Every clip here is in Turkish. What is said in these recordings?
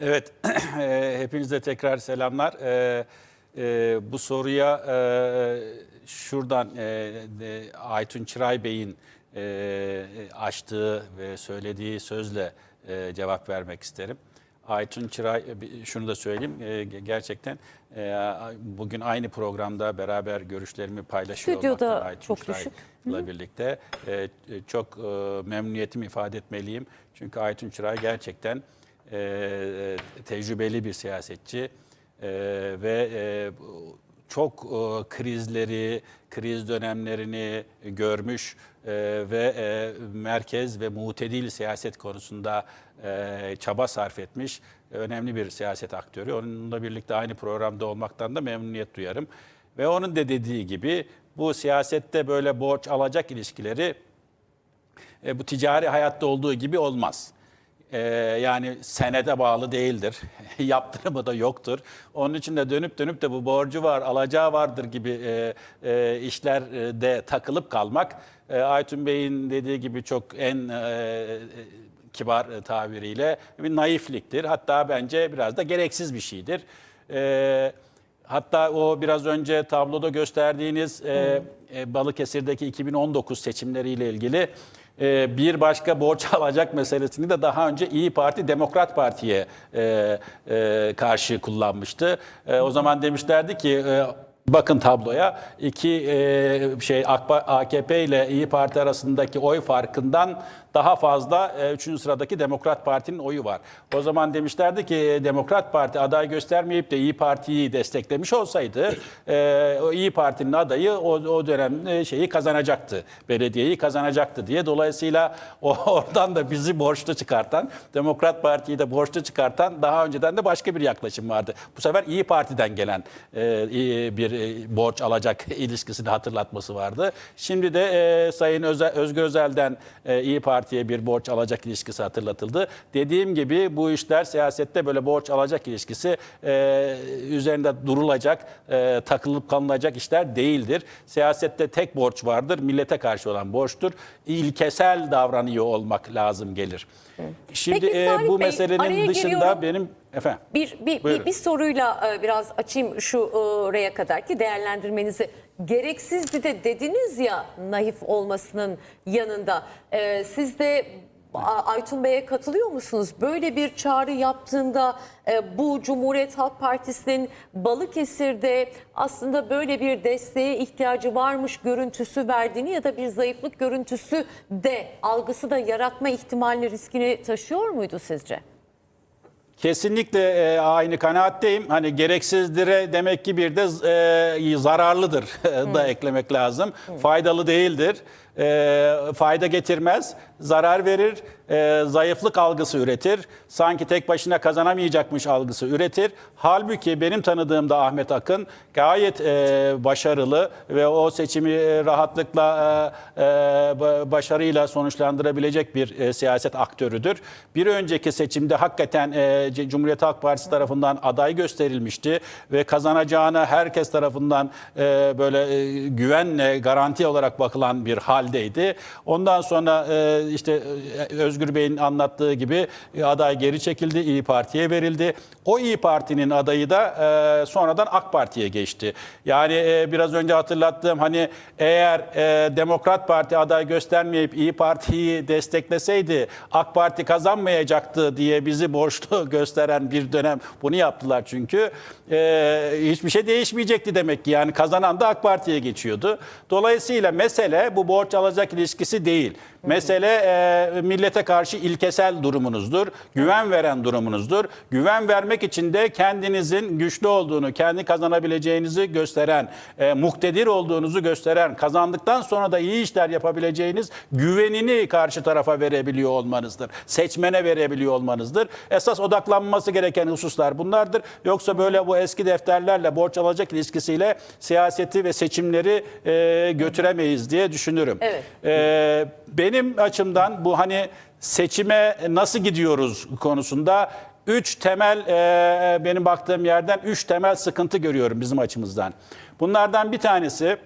Evet, e, hepinize tekrar selamlar. E, e, bu soruya e, şuradan e, e, Aytun Çıray Bey'in e, açtığı ve söylediği sözle e, cevap vermek isterim. Aytun Çıray, e, şunu da söyleyeyim, e, gerçekten e, bugün aynı programda beraber görüşlerimi paylaşıyor Stüdyoda olmaktan Aytun çok Çıray'la düşük. birlikte e, çok e, memnuniyetimi ifade etmeliyim. Çünkü Aytun Çıray gerçekten e, tecrübeli bir siyasetçi e, ve e, çok e, krizleri, kriz dönemlerini görmüş e, ve e, merkez ve mutedil siyaset konusunda e, çaba sarf etmiş önemli bir siyaset aktörü. Onunla birlikte aynı programda olmaktan da memnuniyet duyarım. Ve onun da dediği gibi bu siyasette böyle borç alacak ilişkileri e, bu ticari hayatta olduğu gibi olmaz. E, yani senede bağlı değildir. Yaptırımı da yoktur. Onun için de dönüp dönüp de bu borcu var, alacağı vardır gibi e, e, işlerde takılıp kalmak e, Aytun Bey'in dediği gibi çok en e, kibar tabiriyle bir naifliktir. Hatta bence biraz da gereksiz bir şeydir. E, Hatta o biraz önce tabloda gösterdiğiniz e, e, Balıkesir'deki 2019 seçimleriyle ilgili e, bir başka borç alacak meselesini de daha önce İyi Parti Demokrat Parti'ye e, e, karşı kullanmıştı. E, o zaman demişlerdi ki e, Bakın tabloya iki e, şey AK- AKP ile İyi Parti arasındaki oy farkından daha fazla 3. sıradaki Demokrat Parti'nin oyu var. O zaman demişlerdi ki e, Demokrat Parti aday göstermeyip de İyi Parti'yi desteklemiş olsaydı e, İyi Parti'nin adayı o, o dönem e, şeyi kazanacaktı. Belediyeyi kazanacaktı diye. Dolayısıyla oradan da bizi borçlu çıkartan, Demokrat Parti'yi de borçlu çıkartan daha önceden de başka bir yaklaşım vardı. Bu sefer İyi Parti'den gelen e, bir e, borç alacak ilişkisini hatırlatması vardı. Şimdi de e, Sayın Öze, Özgür Özel'den e, İyi Parti'ye bir borç alacak ilişkisi hatırlatıldı. Dediğim gibi bu işler siyasette böyle borç alacak ilişkisi e, üzerinde durulacak, e, takılıp kalınacak işler değildir. Siyasette tek borç vardır, millete karşı olan borçtur. İlkesel davranıyor olmak lazım gelir. Şimdi Peki e, bu Bey, meselenin dışında giriyorum. benim efendim Bir, bir, Buyurun. bir, bir soruyla e, biraz açayım şu e, oraya kadar ki değerlendirmenizi. Gereksizdi de dediniz ya naif olmasının yanında. E, siz de Aytun Bey'e katılıyor musunuz? Böyle bir çağrı yaptığında e, bu Cumhuriyet Halk Partisi'nin Balıkesir'de aslında böyle bir desteğe ihtiyacı varmış görüntüsü verdiğini ya da bir zayıflık görüntüsü de algısı da yaratma ihtimalini riskini taşıyor muydu sizce? Kesinlikle e, aynı kanaatteyim. Hani gereksizdir demek ki bir de e, zararlıdır da eklemek lazım. Faydalı değildir. E, fayda getirmez, zarar verir, e, zayıflık algısı üretir. Sanki tek başına kazanamayacakmış algısı üretir. Halbuki benim tanıdığımda Ahmet Akın gayet e, başarılı ve o seçimi rahatlıkla e, e, ba- başarıyla sonuçlandırabilecek bir e, siyaset aktörüdür. Bir önceki seçimde hakikaten e, Cumhuriyet Halk Partisi tarafından aday gösterilmişti ve kazanacağına herkes tarafından e, böyle e, güvenle garanti olarak bakılan bir haldeydi. Ondan sonra e, işte e, Özgür Bey'in anlattığı gibi e, aday geri çekildi, İyi Parti'ye verildi. O İyi Parti'nin adayı da e, sonradan AK Parti'ye geçti. Yani e, biraz önce hatırlattığım hani eğer e, Demokrat Parti aday göstermeyip İyi Parti'yi destekleseydi AK Parti kazanmayacaktı diye bizi borçlu gösteren bir dönem bunu yaptılar çünkü. E, hiçbir şey değişmeyecekti demek ki yani kazanan da AK Parti'ye geçiyordu. Dolayısıyla mesele bu borç alacak ilişkisi değil. Mesele e, millete karşı ilkesel durumunuzdur. Güven veren durumunuzdur. Güven vermek için de kendinizin güçlü olduğunu, kendi kazanabileceğinizi gösteren, e, muktedir olduğunuzu gösteren, kazandıktan sonra da iyi işler yapabileceğiniz güvenini karşı tarafa verebiliyor olmanızdır. Seçmene verebiliyor olmanızdır. Esas odaklanması gereken hususlar bunlardır. Yoksa böyle bu eski defterlerle borç alacak ilişkisiyle siyaseti ve seçimleri e, götüremeyiz diye düşünürüm. Evet. Ee, benim açımdan bu hani seçime nasıl gidiyoruz konusunda üç temel e, benim baktığım yerden üç temel sıkıntı görüyorum bizim açımızdan. Bunlardan bir tanesi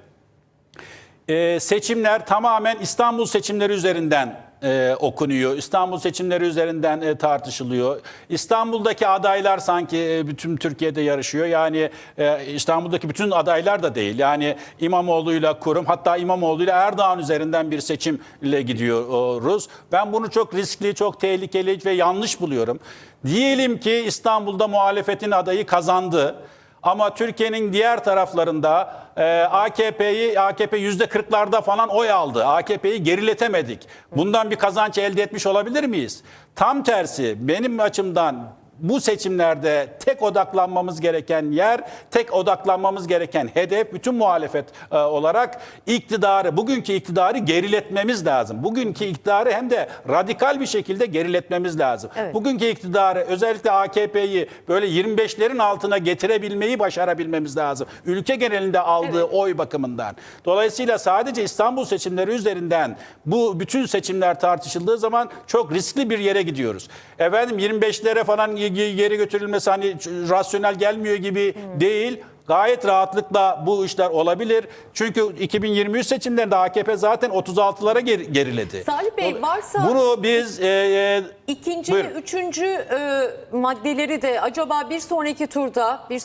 e, seçimler tamamen İstanbul seçimleri üzerinden e, okunuyor. İstanbul seçimleri üzerinden e, tartışılıyor. İstanbul'daki adaylar sanki e, bütün Türkiye'de yarışıyor. Yani e, İstanbul'daki bütün adaylar da değil. Yani İmamoğlu'yla kurum hatta İmamoğlu'yla Erdoğan üzerinden bir seçimle gidiyoruz. Ben bunu çok riskli, çok tehlikeli ve yanlış buluyorum. Diyelim ki İstanbul'da muhalefetin adayı kazandı. Ama Türkiye'nin diğer taraflarında e, AKP'yi AKP yüzde kırklarda falan oy aldı. AKP'yi geriletemedik. Bundan bir kazanç elde etmiş olabilir miyiz? Tam tersi benim açımdan bu seçimlerde tek odaklanmamız gereken yer, tek odaklanmamız gereken hedef bütün muhalefet e, olarak iktidarı, bugünkü iktidarı geriletmemiz lazım. Bugünkü iktidarı hem de radikal bir şekilde geriletmemiz lazım. Evet. Bugünkü iktidarı özellikle AKP'yi böyle 25'lerin altına getirebilmeyi başarabilmemiz lazım. Ülke genelinde aldığı Evet. oy bakımından. Dolayısıyla sadece İstanbul seçimleri üzerinden bu bütün seçimler tartışıldığı zaman çok riskli bir yere gidiyoruz. Efendim 25'lere falan geri götürülmesi hani rasyonel gelmiyor gibi değil. Gayet rahatlıkla bu işler olabilir. Çünkü 2023 seçimlerinde AKP zaten 36'lara geri- geriledi. Salih Bey, varsa- Bunu biz e, e, İkinci Buyurun. ve üçüncü e, maddeleri de acaba bir sonraki turda bir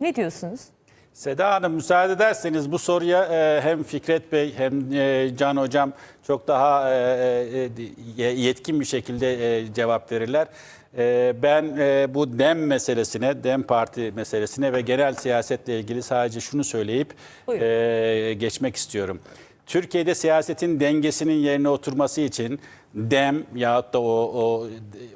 ne diyorsunuz? Seda Hanım müsaade ederseniz bu soruya e, hem Fikret Bey hem e, Can Hocam çok daha e, e, yetkin bir şekilde e, cevap verirler. E, Ben e, bu DEM meselesine, DEM Parti meselesine ve genel siyasetle ilgili sadece şunu söyleyip Buyurun. e, geçmek istiyorum. Türkiye'de siyasetin dengesinin yerine oturması için DEM yahut da o, o,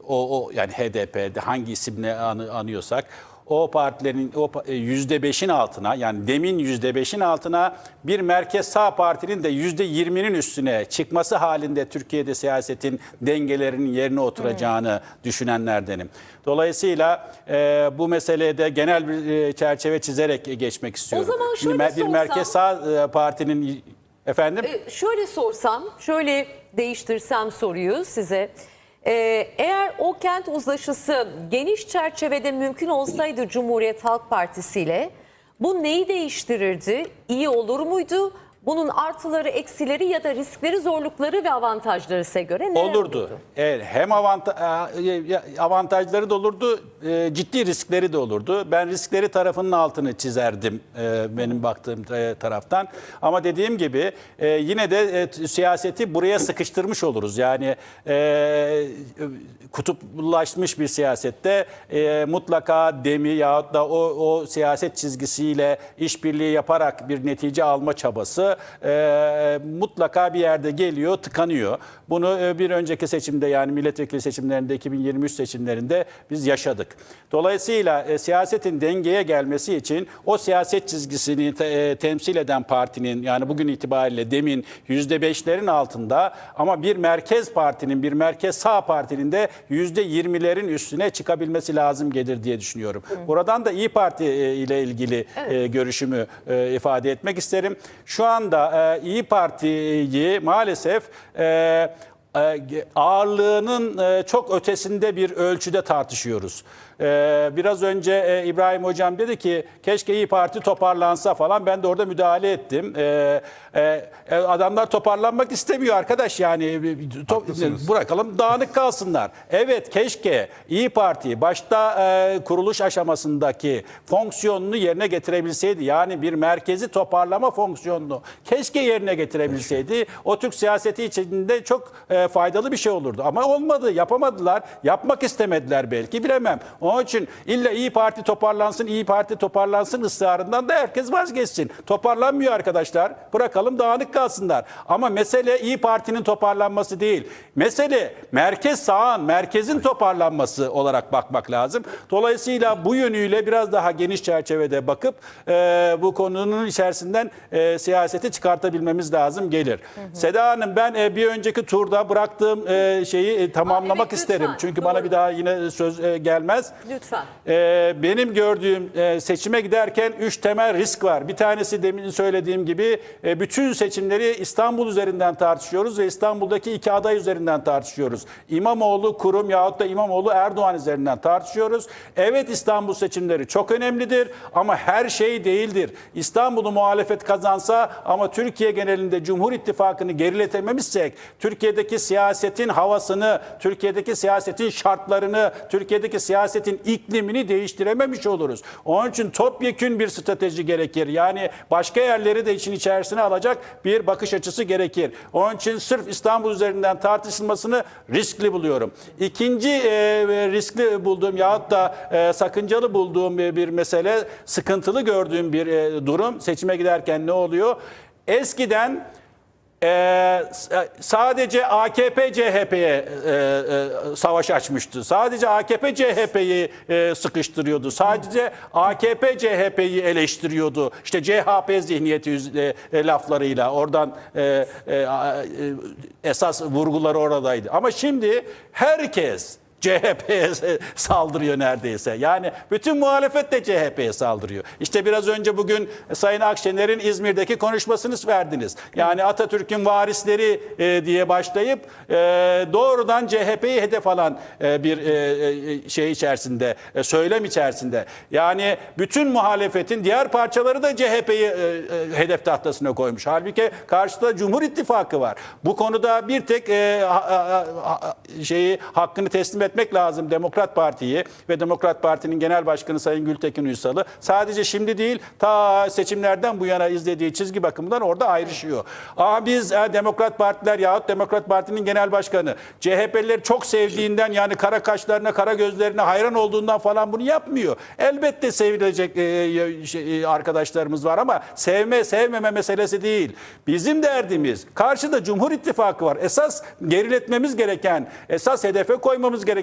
o, o yani HDP hangi isimle anı- anıyorsak o partilerin o pa- e, yüzde beşin altına yani demin yüzde beşin altına bir merkez sağ partinin de yüzde yirminin üstüne çıkması halinde Türkiye'de siyasetin dengelerinin yerine oturacağını düşünenlerdenim. Dolayısıyla e, bu meseleye de genel bir e, çerçeve çizerek geçmek istiyorum. zaman Şimdi şöyle mer- bir sorsam- merkez sağ e, partinin efendim E, şöyle sorsam, şöyle değiştirsem soruyu size. E, eğer o kent uzlaşısı geniş çerçevede mümkün olsaydı Cumhuriyet Halk Partisi ile bu neyi değiştirirdi? İyi olur muydu? Bunun artıları, eksileri ya da riskleri, zorlukları ve avantajları size göre neler olurdu. Evet, hem avanta- e, avantajları da olurdu, e, ciddi riskleri de olurdu. Ben riskleri tarafının altını çizerdim e, benim baktığım taraftan. Ama dediğim gibi yine de siyaseti buraya sıkıştırmış oluruz. Yani kutuplaşmış bir siyasette mutlaka demi yahut da o, o siyaset çizgisiyle işbirliği yaparak bir netice alma çabası e, mutlaka bir yerde geliyor, tıkanıyor. Bunu e, bir önceki seçimde yani milletvekili seçimlerinde 2023 seçimlerinde biz yaşadık. Dolayısıyla e, siyasetin dengeye gelmesi için o siyaset çizgisini te- e, temsil eden partinin yani bugün itibariyle demin %5'lerin altında ama bir merkez partinin, bir merkez sağ partinin de %20'lerin üstüne çıkabilmesi lazım gelir diye düşünüyorum. Buradan da İyi Parti e, ile ilgili e, görüşümü e, ifade etmek isterim. Şu anda e, İyi Parti'yi maalesef e, e, ağırlığının e, çok ötesinde bir ölçüde tartışıyoruz. E, Biraz önce e, İbrahim Hocam dedi ki keşke İyi Parti toparlansa falan. Ben de orada müdahale ettim. E, e, e, Adamlar toparlanmak istemiyor arkadaş yani. To- Bırakalım dağınık kalsınlar. Evet keşke İyi Parti başta e, kuruluş aşamasındaki fonksiyonunu yerine getirebilseydi. Yani bir merkezi toparlama fonksiyonunu keşke yerine getirebilseydi. O Türk siyaseti içinde çok e, faydalı bir şey olurdu. Ama olmadı, yapamadılar. Yapmak istemediler belki bilemem. Onun için illa İyi Parti toparlansın, İyi Parti toparlansın ısrarından da herkes vazgeçsin. Toparlanmıyor arkadaşlar. Bırakalım dağınık kalsınlar. Ama mesele İyi Parti'nin toparlanması değil. Mesele merkez sağın, merkezin toparlanması olarak bakmak lazım. Dolayısıyla bu yönüyle biraz daha geniş çerçevede bakıp e, bu konunun içerisinden e, siyaseti çıkartabilmemiz lazım gelir. Seda Hanım ben e, bir önceki turda bıraktığım e, şeyi e, tamamlamak evet, isterim. lütfen. Çünkü bana Doğru. bir daha yine söz e, gelmez. Lütfen. Ee, benim gördüğüm e, seçime giderken üç temel risk var. Bir tanesi demin söylediğim gibi e, bütün seçimleri İstanbul üzerinden tartışıyoruz ve İstanbul'daki iki aday üzerinden tartışıyoruz. İmamoğlu kurum yahut da İmamoğlu Erdoğan üzerinden tartışıyoruz. Evet İstanbul seçimleri çok önemlidir ama her şey değildir. İstanbul'u muhalefet kazansa ama Türkiye genelinde Cumhur İttifakı'nı geriletememizsek, Türkiye'deki siyasetin havasını, Türkiye'deki siyasetin şartlarını, Türkiye'deki siyasetin iklimini değiştirememiş oluruz. Onun için topyekün bir strateji gerekir. Yani başka yerleri de için içerisine alacak bir bakış açısı gerekir. Onun için sırf İstanbul üzerinden tartışılmasını riskli buluyorum. İkinci e, riskli bulduğum yahut da e, sakıncalı bulduğum bir, bir mesele, sıkıntılı gördüğüm bir e, durum seçime giderken ne oluyor? Eskiden ee, s- sadece AKP CHP'ye e, e, savaş açmıştı. Sadece AKP CHP'yi e, sıkıştırıyordu. Sadece AKP CHP'yi eleştiriyordu. İşte CHP zihniyeti e, e, laflarıyla oradan e, e, e, esas vurguları oradaydı. Ama şimdi herkes CHP'ye saldırıyor neredeyse. Yani bütün muhalefet de CHP'ye saldırıyor. İşte biraz önce bugün Sayın Akşener'in İzmir'deki konuşmasını verdiniz. Yani Atatürk'ün varisleri e, diye başlayıp e, doğrudan CHP'yi hedef alan e, bir şey içerisinde, söylem içerisinde. Yani bütün muhalefetin diğer parçaları da CHP'yi hedef tahtasına koymuş. Halbuki karşıda Cumhur İttifakı var. Bu konuda bir tek şeyi hakkını teslim etmek lazım Demokrat Parti'yi ve Demokrat Parti'nin Genel Başkanı Sayın Gültekin Uysal'ı. Sadece şimdi değil ta seçimlerden bu yana izlediği çizgi bakımından orada ayrışıyor. Ama biz e, Demokrat Partiler yahut Demokrat Parti'nin Genel Başkanı CHP'lileri çok sevdiğinden yani kara kaşlarına kara gözlerine hayran olduğundan falan bunu yapmıyor. Elbette sevilecek e, şey, e, arkadaşlarımız var ama sevme sevmeme meselesi değil. Bizim derdimiz karşıda Cumhur İttifakı var. Esas geriletmemiz gereken, esas hedefe koymamız gereken,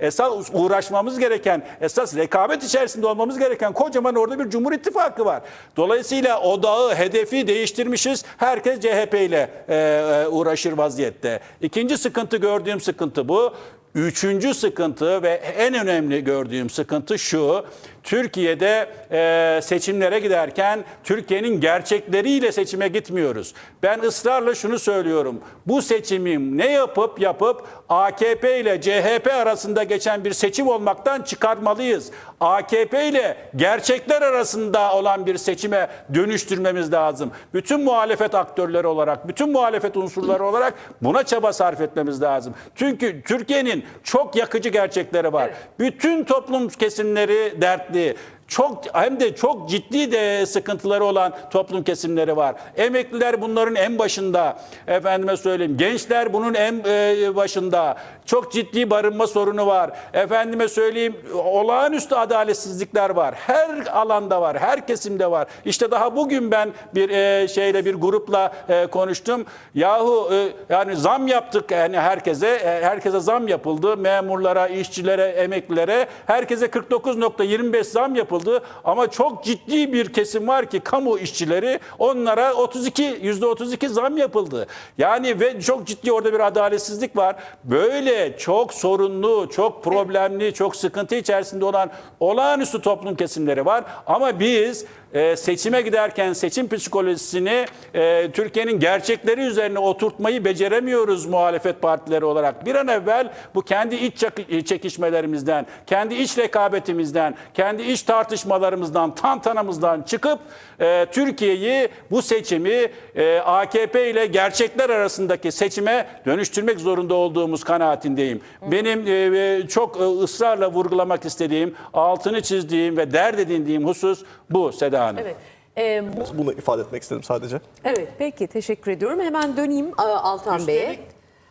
esas uğraşmamız gereken, esas rekabet içerisinde olmamız gereken kocaman orada bir Cumhur İttifakı var. Dolayısıyla odağı, hedefi değiştirmişiz. Herkes CHP ile e, e, uğraşır vaziyette. İkinci sıkıntı gördüğüm sıkıntı bu. Üçüncü sıkıntı ve en önemli gördüğüm sıkıntı şu. Türkiye'de e, seçimlere giderken Türkiye'nin gerçekleriyle seçime gitmiyoruz. Ben ısrarla şunu söylüyorum. Bu seçimi ne yapıp yapıp AKP ile CHP arasında geçen bir seçim olmaktan çıkartmalıyız. AKP ile gerçekler arasında olan bir seçime dönüştürmemiz lazım. Bütün muhalefet aktörleri olarak, bütün muhalefet unsurları olarak buna çaba sarf etmemiz lazım. Çünkü Türkiye'nin çok yakıcı gerçekleri var. Bütün toplum kesimleri dertli. Cadê? Çok hem de çok ciddi de sıkıntıları olan toplum kesimleri var. Emekliler bunların en başında. Efendime söyleyeyim. Gençler bunun en e, başında. Çok ciddi barınma sorunu var. Efendime söyleyeyim olağanüstü adaletsizlikler var. Her alanda var. Her kesimde var. İşte daha bugün ben bir e, şeyle bir grupla e, konuştum. Yahu e, yani zam yaptık yani herkese e, herkese zam yapıldı. Memurlara, işçilere, emeklilere herkese 49.25 zam yapıldı ama çok ciddi bir kesim var ki kamu işçileri onlara 32 %32 zam yapıldı. Yani ve çok ciddi orada bir adaletsizlik var. Böyle çok sorunlu, çok problemli, çok sıkıntı içerisinde olan olağanüstü toplum kesimleri var. Ama biz e, seçime giderken seçim psikolojisini e, Türkiye'nin gerçekleri üzerine oturtmayı beceremiyoruz muhalefet partileri olarak. Bir an evvel bu kendi iç çak- çekişmelerimizden, kendi iç rekabetimizden, kendi iç tartışmalarımızdan, tantanamızdan çıkıp e, Türkiye'yi bu seçimi e, AKP ile gerçekler arasındaki seçime dönüştürmek zorunda olduğumuz kanaatindeyim. Benim e, e, çok e, ısrarla vurgulamak istediğim, altını çizdiğim ve dert edindiğim husus bu Seda Hanım. Evet. Ee, Bunu ifade etmek istedim sadece. evet peki teşekkür ediyorum. Hemen döneyim a, Altan Bey'e.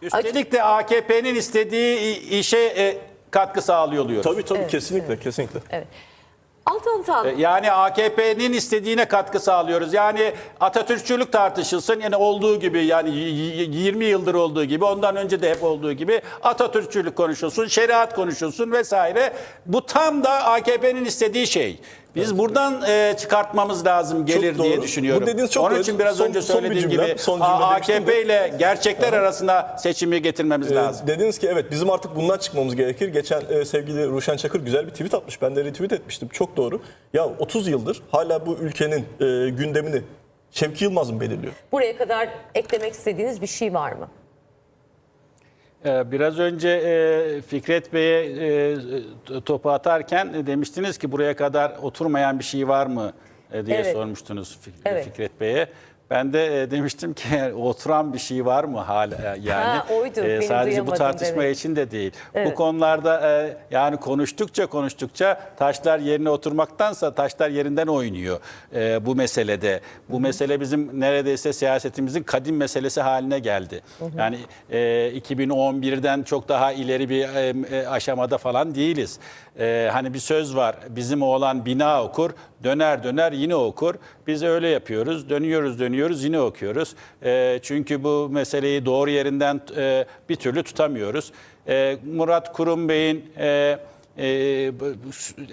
Üstelik, üstelik de AKP'nin istediği i- işe e, katkı sağlıyor diyor. Tabii tabii kesinlikle kesinlikle. Altan Tan. Yani AKP'nin istediğine katkı sağlıyoruz. Yani Atatürkçülük tartışılsın yani olduğu gibi yani y- y- 20 yıldır olduğu gibi ondan önce de hep olduğu gibi Atatürkçülük konuşulsun, şeriat konuşulsun vesaire. Bu tam da AKP'nin istediği şey. Biz buradan e, çıkartmamız lazım gelir Çok diye doğru. düşünüyorum. Bu dediğiniz çok Onun doğru. için biraz Son- önce son bir söylediğim cümlem, gibi son cümle A- demiştim AKP de. ile gerçekler arasında seçimi getirmemiz Ee, lazım. dediniz ki evet bizim artık bundan çıkmamız gerekir. Geçen e, sevgili Ruşen Çakır güzel bir tweet atmış. Ben de retweet etmiştim. Çok doğru. Ya 30 yıldır hala bu ülkenin e, gündemini Şevki Yılmaz mı belirliyor? Buraya kadar eklemek istediğiniz bir şey var mı? Ee, Biraz önce e, Fikret Bey'e e, topu atarken demiştiniz ki buraya kadar oturmayan bir şey var mı e, diye Evet. sormuştunuz Fik- Evet. Fikret Bey'e. Ben de e, demiştim ki oturan bir şey var mı hala yani Ha, oydu. Benim sadece bu tartışma demek. için de değil. Evet. Bu konularda e, yani konuştukça konuştukça taşlar yerine oturmaktansa taşlar yerinden oynuyor e, bu meselede. Bu mesele bizim neredeyse siyasetimizin kadim meselesi haline geldi. Yani e, 2011'den çok daha ileri bir e, e, aşamada falan değiliz. E, hani bir söz var. Bizim oğlan bina okur, döner döner yine okur. Biz öyle yapıyoruz. Dönüyoruz dönüyoruz yine okuyoruz. E, çünkü bu meseleyi doğru yerinden e, bir türlü tutamıyoruz. E, Murat Kurum Bey'in e, e,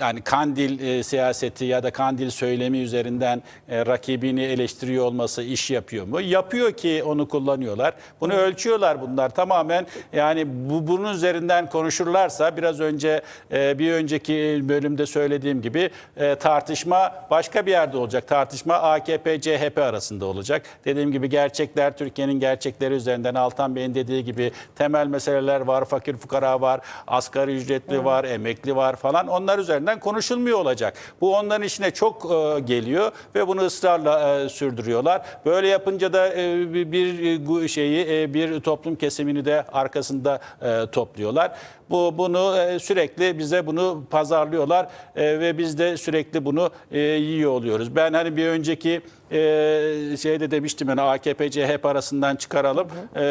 yani Kandil e, siyaseti ya da Kandil söylemi üzerinden e, rakibini eleştiriyor olması iş yapıyor mu? Yapıyor ki onu kullanıyorlar. Bunu ölçüyorlar bunlar tamamen. Yani bu bunun üzerinden konuşurlarsa biraz önce e, bir önceki bölümde söylediğim gibi e, tartışma başka bir yerde olacak. Tartışma AKP CHP arasında olacak. Dediğim gibi gerçekler Türkiye'nin gerçekleri üzerinden Altan Bey'in dediği gibi temel meseleler var, fakir fukara var, asgari ücretli var, emekli var falan. Onlar üzerinden konuşulmuyor olacak. Bu onların işine çok e, geliyor ve bunu ısrarla e, sürdürüyorlar. Böyle yapınca da e, bir- gu- şeyi e, bir toplum kesimini de arkasında e, topluyorlar. Bu bunu e, sürekli bize bunu pazarlıyorlar e, ve biz de sürekli bunu e, yiyor oluyoruz. Ben hani bir önceki e, şeyde demiştim yani AKP CHP arasından çıkaralım. E,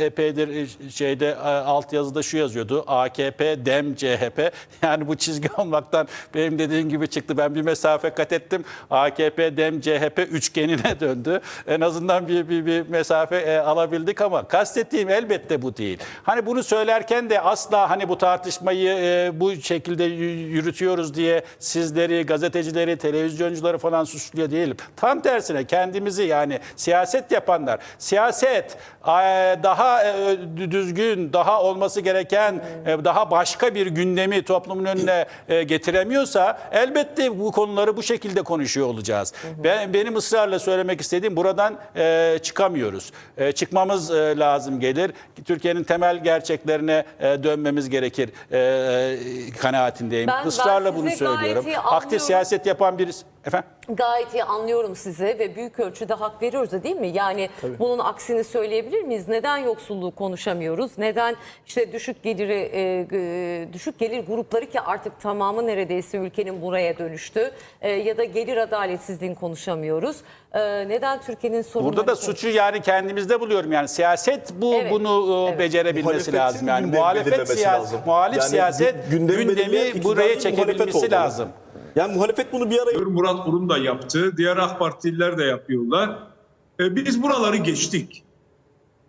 epeydir e, şeyde e, altyazıda şu yazıyordu. AKP dem CHP. Yani bu çizgi olmaktan benim dediğim gibi çıktı. Ben bir mesafe kat ettim. AKP dem CHP üçgenine döndü. En azından bir bir, bir mesafe e, alabildik ama kastettiğim elbette bu değil. Hani bunu söylerken de asla hani bu tartışmayı e, bu şekilde yürütüyoruz diye sizleri, gazetecileri, televizyoncuları falan suçluyor değilim. Tam tersine kendimizi yani siyaset yapanlar, siyaset e, daha e, düzgün, daha olması gereken, e, daha başka bir gündemi toplumun önüne e, getiremiyorsa elbette bu konuları bu şekilde konuşuyor olacağız. Ben benim ısrarla söylemek istediğim buradan e, çıkamıyoruz. E, çıkmamız e, lazım gelir. Türkiye'nin temel gerçeklerine e, dönmemiz gerekir e, e, kanaatindeyim. Ben- ben Israrla sizi bunu söylüyorum. Aktif siyaset yapan birisi. Efendim? Gayet iyi anlıyorum size ve büyük ölçüde hak veriyoruz da değil mi? Yani bunun aksini söyleyebilir miyiz? Neden yoksulluğu konuşamıyoruz? Neden işte düşük geliri e, düşük gelir grupları ki artık tamamı neredeyse ülkenin buraya dönüştü E, ya da gelir adaletsizliğini konuşamıyoruz? E, neden Türkiye'nin sorunları Burada da suçu yani kendimizde buluyorum. Yani siyaset bu Evet, bunu e, evet. becerebilmesi Muhalefetin lazım. Yani gündemi muhalefet siyaset, lazım. muhalif Yani siyaset gü- gündemi belirleyen gündemi iktidar buraya değil, muhalefet çekebilmesi olmalı. lazım. Yani muhalefet bunu bir araya Murat Kurum da yaptı. Diğer AK Partililer de yapıyorlar. E, biz buraları geçtik.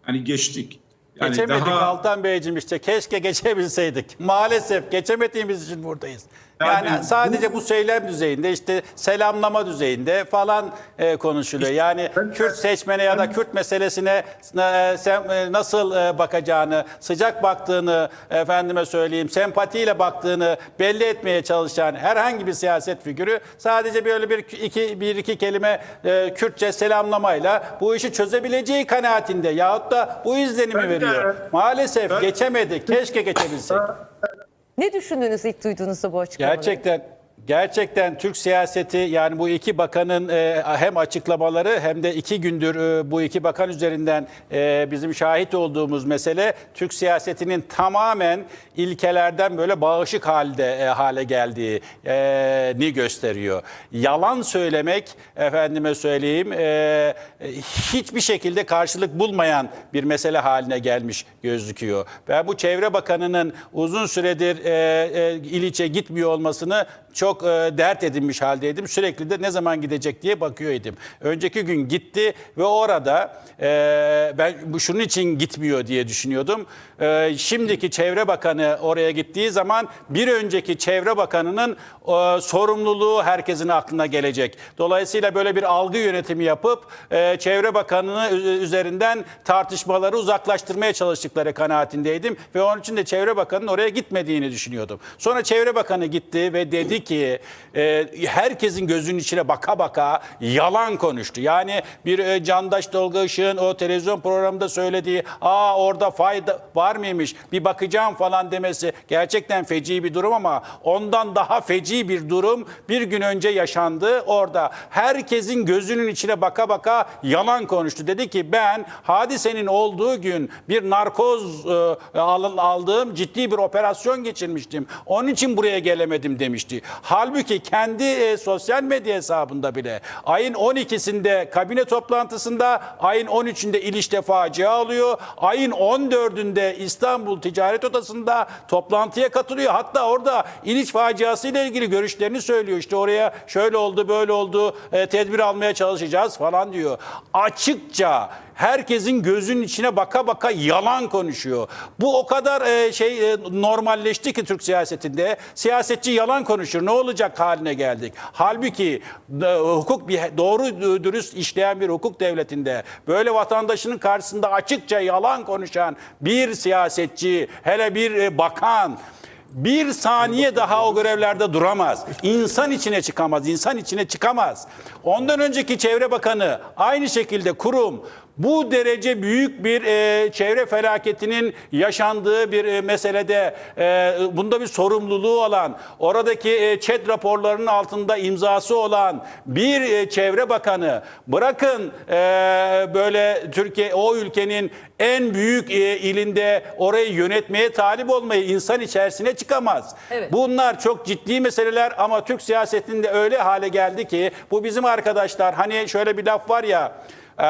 Hani geçtik. Yani Geçemedik daha Altan Beyciğim işte keşke geçebilseydik. Maalesef geçemediğimiz için buradayız. Yani, Yani sadece bu söylem düzeyinde işte selamlama düzeyinde falan e, konuşuluyor. Yani Ben- Kürt seçmene ya da Kürt meselesine e, sen e, nasıl e, bakacağını, sıcak baktığını efendime söyleyeyim, sempatiyle baktığını belli etmeye çalışan herhangi bir siyaset figürü sadece böyle bir iki bir iki kelime e, Kürtçe selamlamayla bu işi çözebileceği kanaatinde yahut da bu izlenimi Ben veriyor. Maalesef geçemedik. Keşke geçebilsek. Ne düşündünüz ilk duyduğunuzda bu açıklamayı? Gerçekten gerçekten Türk siyaseti yani bu iki bakanın e, hem açıklamaları hem de iki gündür e, bu iki bakan üzerinden e, bizim şahit olduğumuz mesele Türk siyasetinin tamamen ilkelerden böyle bağışık halde hale geldiğini gösteriyor. Yalan söylemek efendime söyleyeyim hiçbir şekilde karşılık bulmayan bir mesele haline gelmiş gözüküyor. Ben bu Çevre Bakanı'nın uzun süredir e, gitmiyor olmasını çok e, dert edinmiş haldeydim. Sürekli de ne zaman gidecek diye bakıyordum. Önceki gün gitti ve orada e, ben bu şunun için gitmiyor diye düşünüyordum. E, şimdiki Çevre Bakanı oraya gittiği zaman bir önceki Çevre Bakanı'nın e, sorumluluğu herkesin aklına gelecek. Dolayısıyla böyle bir algı yönetimi yapıp e, Çevre Bakanı'nı üzerinden tartışmaları uzaklaştırmaya çalıştıkları kanaatindeydim ve onun için de Çevre Bakanı'nın oraya gitmediğini düşünüyordum. Sonra Çevre Bakanı gitti ve dedi ki e, herkesin gözünün içine baka baka yalan konuştu. Yani bir e, Candaş Tolga Işık'ın o televizyon programında söylediği aa orada fayda var mıymış bir bakacağım falan demesi gerçekten feci bir durum ama ondan daha feci bir durum bir gün önce yaşandı. Orada herkesin gözünün içine baka baka yalan konuştu. Dedi ki ben hadisenin olduğu gün bir narkoz e, al- aldığım ciddi bir operasyon geçirmiştim. Onun için buraya gelemedim demişti. Halbuki kendi e, sosyal medya hesabında bile ayın 12'sinde kabine toplantısında ayın 13'ünde İliş'te facia oluyor. Ayın 14'ünde İstanbul Ticaret Odası'nda toplantıya katılıyor. Hatta orada İliç faciası ile ilgili görüşlerini söylüyor. İşte oraya şöyle oldu böyle oldu e, tedbir almaya çalışacağız falan diyor. Açıkça herkesin gözünün içine baka baka yalan konuşuyor. Bu o kadar e, şey e, normalleşti ki Türk siyasetinde. Siyasetçi yalan konuşur. Ne olacak haline geldik. Halbuki e, hukuk bir doğru dürüst işleyen bir hukuk devletinde böyle vatandaşının karşısında açıkça yalan konuşan bir siyasetçi, hele bir e, bakan bir saniye daha o görevlerde duramaz. İnsan içine çıkamaz, insan içine çıkamaz. Ondan önceki Çevre Bakanı aynı şekilde kurum bu derece büyük bir e, çevre felaketinin yaşandığı bir e, meselede e, bunda bir sorumluluğu olan, oradaki e, ÇED raporlarının altında imzası olan bir e, çevre bakanı bırakın e, böyle Türkiye o ülkenin en büyük e, ilinde orayı yönetmeye talip olmayı insan içerisine çıkamaz. Evet. Bunlar çok ciddi meseleler ama Türk siyasetinde öyle hale geldi ki bu bizim arkadaşlar hani şöyle bir laf var ya e,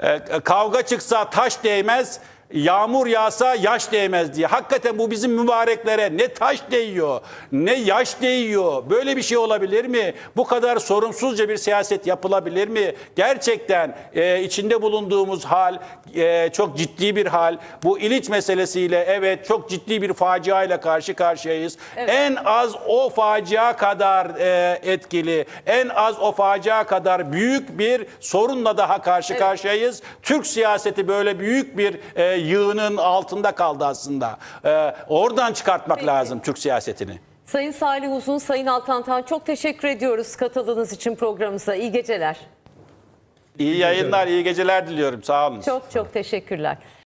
e, kavga çıksa taş değmez yağmur yağsa yaş değmez diye. Hakikaten bu bizim mübareklere ne taş değiyor ne yaş değiyor. Böyle bir şey olabilir mi? Bu kadar sorumsuzca bir siyaset yapılabilir mi? Gerçekten e, içinde bulunduğumuz hal e, çok ciddi bir hal. Bu İliç meselesiyle evet çok ciddi bir facia ile karşı karşıyayız. En az o facia kadar e, etkili, en az o facia kadar büyük bir sorunla daha karşı karşıyayız. Türk siyaseti böyle büyük bir e, yığının altında kaldı aslında. E, oradan çıkartmak Peki. lazım Türk siyasetini. Sayın Salih Uzun, Sayın Altantan çok teşekkür ediyoruz katıldığınız için programımıza. İyi geceler. İyi yayınlar, iyi geceler diliyorum. Sağ olun. Çok çok teşekkürler.